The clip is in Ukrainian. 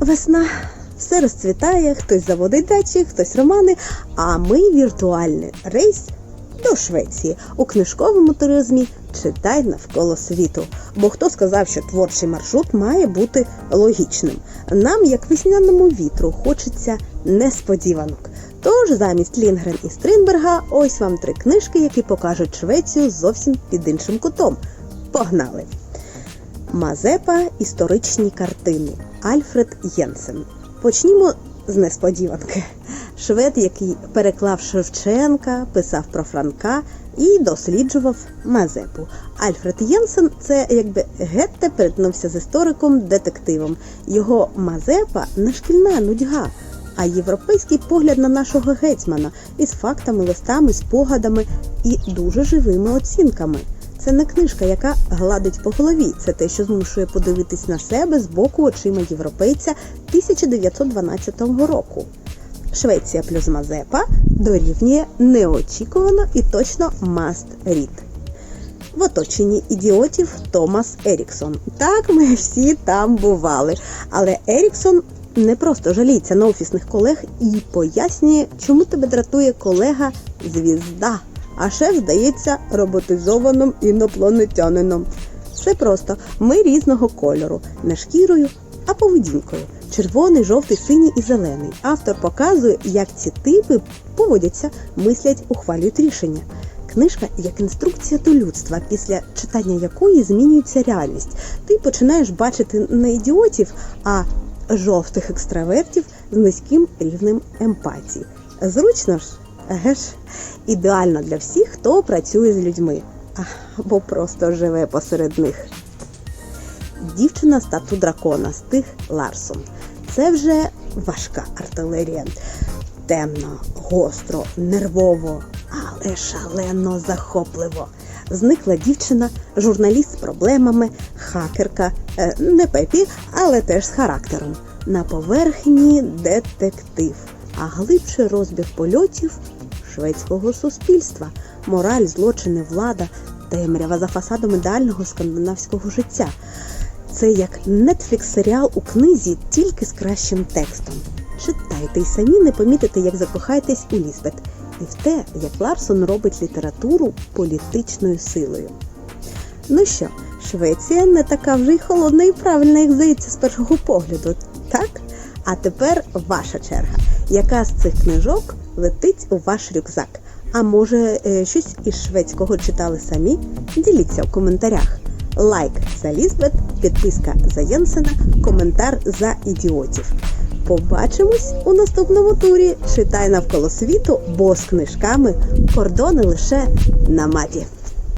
весна. Все розцвітає, хтось заводить дачі, хтось романи, а ми віртуальний рейс до Швеції у книжковому туризмі читай навколо світу. Бо хто сказав, що творчий маршрут має бути логічним? Нам, як весняному вітру, хочеться несподіванок. Тож замість Лінгрен і Стринберга, ось вам три книжки, які покажуть Швецію зовсім під іншим кутом. Погнали! Мазепа історичні картини Альфред Єнсен. Почнімо з несподіванки. Швед, який переклав Шевченка, писав про Франка і досліджував Мазепу. Альфред Єнсен це якби Гетте перетнувся з істориком-детективом. Його Мазепа не шкільна нудьга, а європейський погляд на нашого гетьмана із фактами, листами, спогадами і дуже живими оцінками. Це не книжка, яка гладить по голові. Це те, що змушує подивитись на себе з боку очима європейця 1912 року. Швеція плюс Мазепа дорівнює неочікувано і точно must read. В оточенні ідіотів Томас Еріксон. Так, ми всі там бували. Але Еріксон не просто жаліється на офісних колег і пояснює, чому тебе дратує колега звізда. А шеф здається роботизованим інопланетянином. Все просто ми різного кольору, не шкірою, а поведінкою. Червоний, жовтий, синій і зелений. Автор показує, як ці типи поводяться, мислять, ухвалюють рішення. Книжка як інструкція до людства, після читання якої змінюється реальність. Ти починаєш бачити не ідіотів, а жовтих екстравертів з низьким рівнем емпатії. Зручно ж, еге ж, ідеально для всіх, хто працює з людьми або просто живе посеред них. Дівчина стату дракона Стиг Ларсон. Це вже важка артилерія. Темно, гостро, нервово, але шалено захопливо. Зникла дівчина, журналіст з проблемами, хакерка, е, не пепі, але теж з характером. На поверхні детектив, а глибше розбіг польотів шведського суспільства, мораль, злочини, влада, темрява за фасадом ідеального скандинавського життя. Це як Netflix серіал у книзі, тільки з кращим текстом. Читайте й самі не помітите, як закохаєтесь у Лізбет, і в те, як Ларсон робить літературу політичною силою. Ну що, Швеція не така вже й холодна і правильна, як здається, з першого погляду, так? А тепер ваша черга. Яка з цих книжок летить у ваш рюкзак? А може, е, щось із шведського читали самі? Діліться у коментарях. Лайк за Лізбет, підписка за Єнсена, коментар за ідіотів. Побачимось у наступному турі. Читай навколо світу, бо з книжками кордони лише на маті.